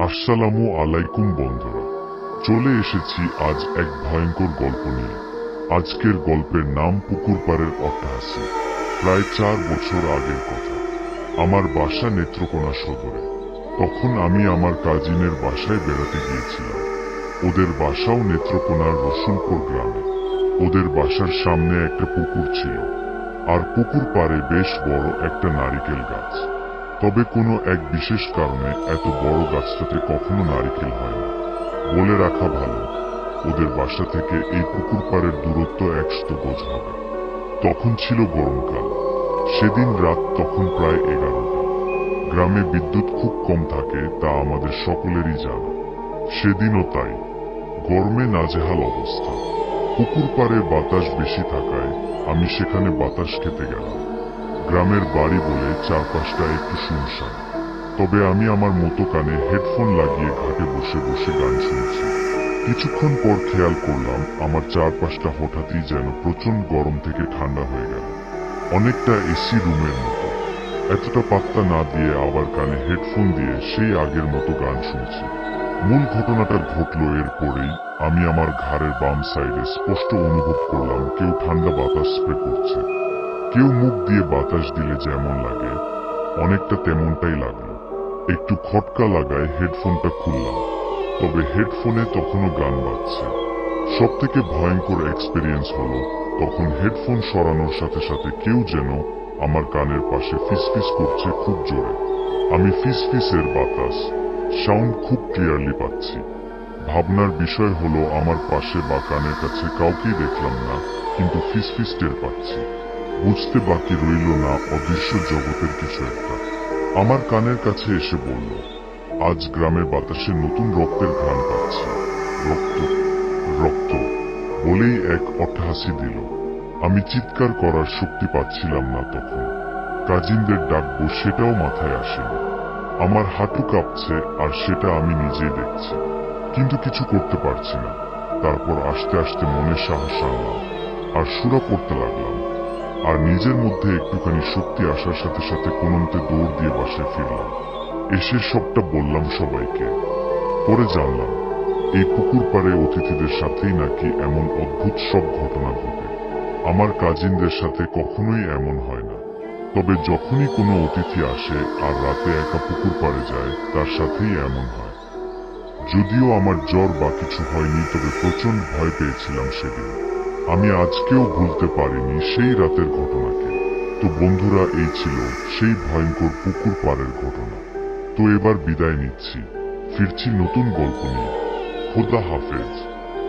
আসসালামু আলাইকুম, বন্ধুরা। চলে এসেছি আজ এক ভয়ঙ্কর গল্প নিয়ে। আজকের গল্পের নাম পুকুর পাড়ের অট্টহাসি। প্রায় চার বছর আগের কথা। আমার বাসা নেত্রকোনা সদরে। তখন আমি আমার কাজিনের বাসায় বেড়াতে গিয়েছিলাম। ওদের বাসাও নেত্রকোনার রসুলপুর গ্রামে। ওদের বাসার সামনে একটা পুকুর ছিল। আর পুকুর পাড়ে বেশ বড় একটা নারিকেল গাছ। তবে কোনো এক বিশেষ কারণে এত বড় গাছটাতে কখনো নারিকেল হয় না। বলে রাখা ভালো, ওদের বাসা থেকে এই পুকুর পাড়ের দূরত্ব একশো গজ হবে। তখন ছিল গরমকাল। সেদিন রাত তখন প্রায় এগারোটা। গ্রামে বিদ্যুৎ খুব কম থাকে, তা আমাদের সকলেরই জানা। সেদিনও তাই। গরমে নাজেহাল অবস্থা। পুকুর পাড়ে বাতাস বেশি থাকায় আমি সেখানে বাতাস খেতে গেলাম। গ্রামের বাড়ি বলে চারপাশটা একটু শুনশান। তবে আমি আমার মতো কানে হেডফোন লাগিয়ে ঘাটে বসে বসে গান শুনছি। কিছুক্ষণ পর খেয়াল করলাম আমার চারপাশটা হঠাৎই যেন প্রচণ্ড গরম থেকে ঠান্ডা হয়ে গেল। অনেকটা এসি রুমের মতো। এতটা পাত্তা না দিয়ে আবার কানে হেডফোন দিয়ে সেই আগের মতো গান শুনছি। মূল ঘটনাটা ঘটলো এরপরেই আমি আমার ঘাড়ের বাম সাইডে স্পষ্ট অনুভব করলাম কেউ ঠান্ডা বাতাস স্প্রে করছে। কেউ মুখ দিয়ে বাতাস দিলে যেমন লাগে, অনেকটা তেমনটাই লাগল একটু খটকা লাগায় হেডফোনটা খুললাম, তবে হেডফোনে তখনও গান বাজছে। সব থেকে ভয়ঙ্কর এক্সপিরিয়েন্স হলো তখন হেডফোন সরানোর সাথে সাথে কেউ যেন আমার কানের পাশে ফিসফিস করছে খুব জোরে। আমি ফিসফিসের বাতাস সাউন্ড খুব ক্লিয়ারলি পাচ্ছি। ভাবনার বিষয় হলো আমার পাশে বা কানের কাছে কাউকেই দেখলাম না, কিন্তু ফিসফিস টের পাচ্ছি। বুঝতে বাকি রইল না অদৃশ্য জগতের কিছু একটা। আমার কানের কাছে এসে বলল, আজ গ্রামের বাতাসে নতুন রক্তের ঘ্রাণ পাচ্ছি। রক্ত রক্ত। বলেই এক অট্টহাসি দিল। আমি চিৎকার করার শক্তি পাচ্ছিলাম না তখন। কাজিনদের ডাকবো সেটাও মাথায় আসেনি। আমার হাঁটু কাঁপছে আর সেটা আমি নিজেই দেখছি। কিন্তু কিছু করতে পারছি না। তারপর আস্তে আস্তে মনে সাহস আনলাম। আর সুরা পড়তে লাগলাম। আর নিজের মধ্যে একটুখানি শক্তি আসার সাথে সাথে কোনমতে দৌড় দিয়ে বাসায় ফিরলাম। এসে সবটা বললাম সবাইকে। পরে জানলাম, এই পুকুর পাড়ে অতিথিদের সাথেই নাকি এমন অদ্ভুত সব ঘটনা ঘটে। আমার কাজিনদের সাথে কখনোই এমন হয় না। তবে যখনই কোনো অতিথি আসে আর রাতে একা পুকুর পাড়ে যায়, তার সাথেই এমন হয়। যদিও আমার জ্বর বা কিছু হয়নি, তবে প্রচণ্ড ভয় পেয়েছিলাম সেদিন। আমি আজকেও ভুলতে পারিনি সেই রাতের ঘটনাকে। তো বন্ধুরা, এই ছিল সেই ভয়ঙ্কর পুকুর পাড়ের ঘটনা। তো এবার বিদায় নিচ্ছি। ফিরছি নতুন গল্প নিয়ে। খোদা হাফেজ।